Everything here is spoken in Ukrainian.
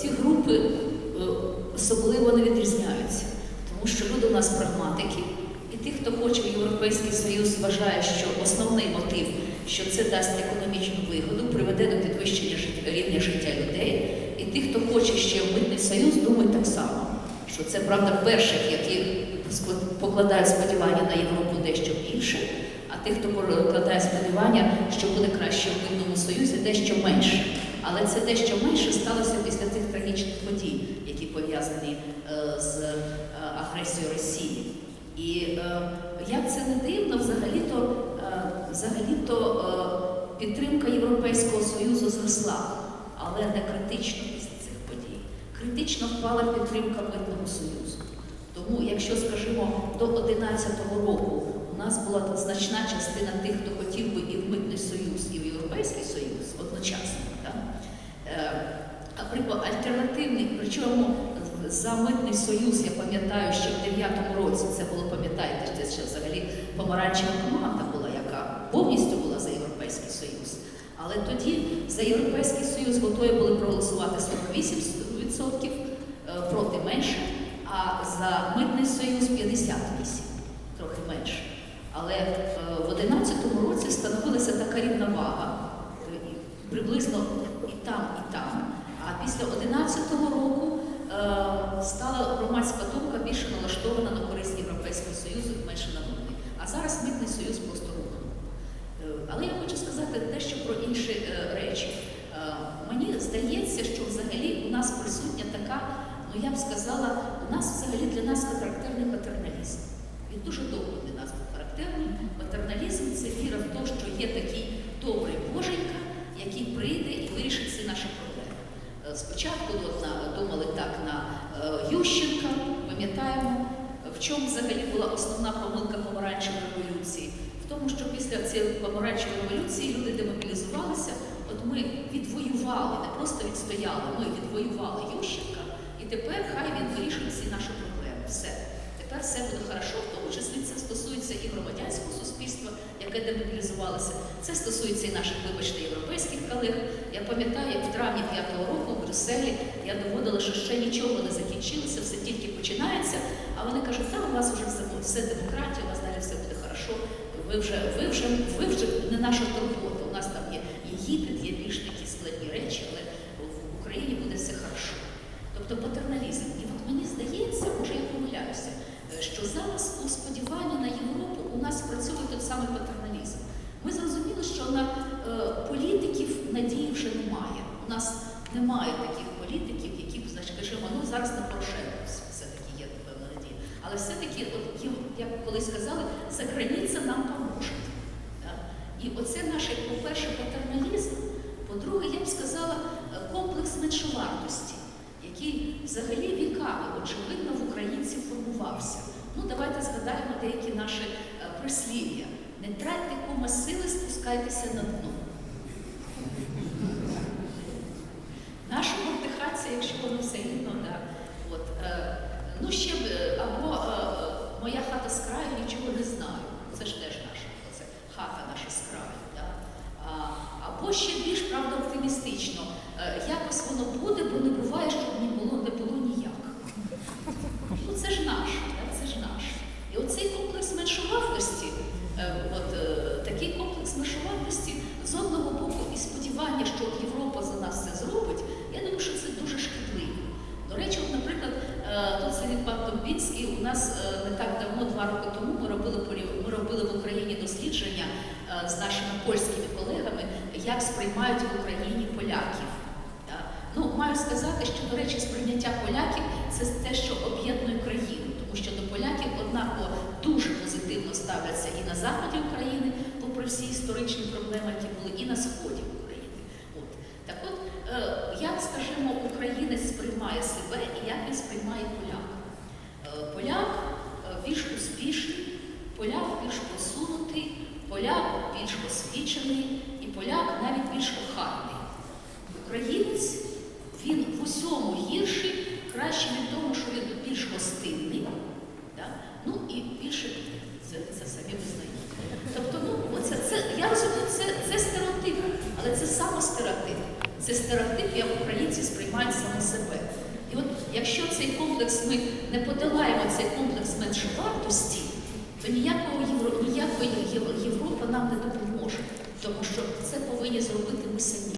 ці групи е, особливо не відрізняються, тому що люди у нас прагматики, і ті, хто хоче в Європейський Союз, вважає, що основний мотив, що це дасть економічну вигоду, приведе до підвищення рівня життя людей. І ті, хто хоче ще в митний союз, думають так само, що це правда перших, які покладають сподівання на Європу дещо більше, а тих, хто покладає сподівання, що буде краще в митному союзі, дещо менше. Але це дещо менше сталося після тих трагічних подій, які пов'язані е, з е, агресією Росії. І е, як це не дивно, взагалі-то, взагалі-то е, підтримка Європейського Союзу зросла, але не критично після цих подій. Критично впала підтримка Митного Союзу. Тому, якщо, скажімо, до 2011 року у нас була значна частина тих, хто хотів би і в Митний Союз, і в Європейський Союз одночасно, Е, а при альтернативний, причому за митний союз, я пам'ятаю, що в 9-му році це було, пам'ятаєте, це ще взагалі помаранчева команда була, яка повністю була за Європейський Союз. Але тоді за Європейський Союз готові були проголосувати 48%, е, проти менше, а за митний союз 58%, трохи менше. Але е, в 2011 році встановилася така рівновага, е, приблизно і там, і там. А після 2011 року е, стала громадська думка більше налаштована на користь Європейського Союзу, менше на митний. А зараз митний союз просто рухнув. Е, Але я хочу сказати дещо про інші е, речі. Е, Мені здається, що взагалі у нас присутня така, ну я б сказала, у нас взагалі для нас характерний патерналізм. Він дуже довго для нас був характерний. Патерналізм це віра в те, що є такий добрий боженька, який прийде і вирішить всі наші проблеми. Е, Спочатку думали так на е, Ющенка, пам'ятаємо, в чому взагалі була основна помилка помаранчевої революції? В тому, що після цієї помаранчевої революції люди демобілізувалися, от ми відвоювали, не просто відстояли, ми відвоювали Ющенка, і тепер хай він вирішить всі наші проблеми. Все. Тепер все буде хорошо, в тому числі це стосується і громадянського суспільства, яке демобілізувалося. Це стосується і наших, вибачте, європейських колег. Я пам'ятаю, як в травні 5-го року в Брюсселі я доводила, що ще нічого не закінчилося, все тільки починається. А вони кажуть, та у вас вже все, все демократія, у вас далі все буде хорошо. Ви вже, ви вже, ви вже не наша турбота. У нас там є Єгипет, є більш такі складні речі, але в Україні буде все хорошо. Тобто патерналізм. І от мені здається, може я помиляюся, е, що зараз у сподіванні на Європу у нас працює той самий патерналізм. Ми зрозуміли, що на е, вже немає. У нас немає таких політиків, які б, кажемо, ну зараз на Порошенко все-таки є певна надія. Але все-таки, от, як колись сказали, за границя нам поможе. І оце наш, по-перше, патерналізм, по-друге, я б сказала, е, комплекс меншовартості, який взагалі віками, очевидно, в українців формувався. Ну, давайте згадаємо деякі наші е, прислів'я. Не тратьте кума сили, спускайтеся на дно. Якщо воно все рівно, да. От, е, ну ще б, е, або е, моя хата з краю нічого не знаю. Це ж теж наша, це хата наша з краю. Да? А, або ще більш правда оптимістично. Е, якось воно буде, бо не буває, щоб не було, не було ніяк. Ну це ж наше, да? це ж наше. І оцей комплекс меншовартості, е, от е, такий комплекс меншовартості з одного боку і сподівання, що от Європа за нас це зробить, я думаю, що це дуже шкідливо. До речі, от, наприклад, е, тут пан Тобінський, у нас е, не так давно, два роки тому, ми робили ми робили в Україні дослідження е, з нашими польськими колегами, як сприймають в Україні поляків. Ну, маю сказати, що, до речі, сприйняття поляків це те, що об'єднує країну, тому що до поляків однаково дуже позитивно ставляться і на заході України, попри всі історичні проблеми, які були, і на сході України. От. Так от, е, скажімо, українець сприймає себе і як він сприймає поляка? Е, Поляк е, більш успішний, поляк більш посунутий, поляк більш освічений і поляк навіть більш охайний. Українець він в усьому гірший, краще від тому, що він більш гостинний, да? ну і більше це, це самі визнають. Тобто, ну, оце, це, я розумію, це, це стереотип, але це саме стереотип. Це стереотип, як українці сприймають саме себе. І от якщо цей комплекс ми не подолаємо цей комплекс меншовартості, то ніякої Європа нам не допоможе, тому що це повинні зробити ми самі.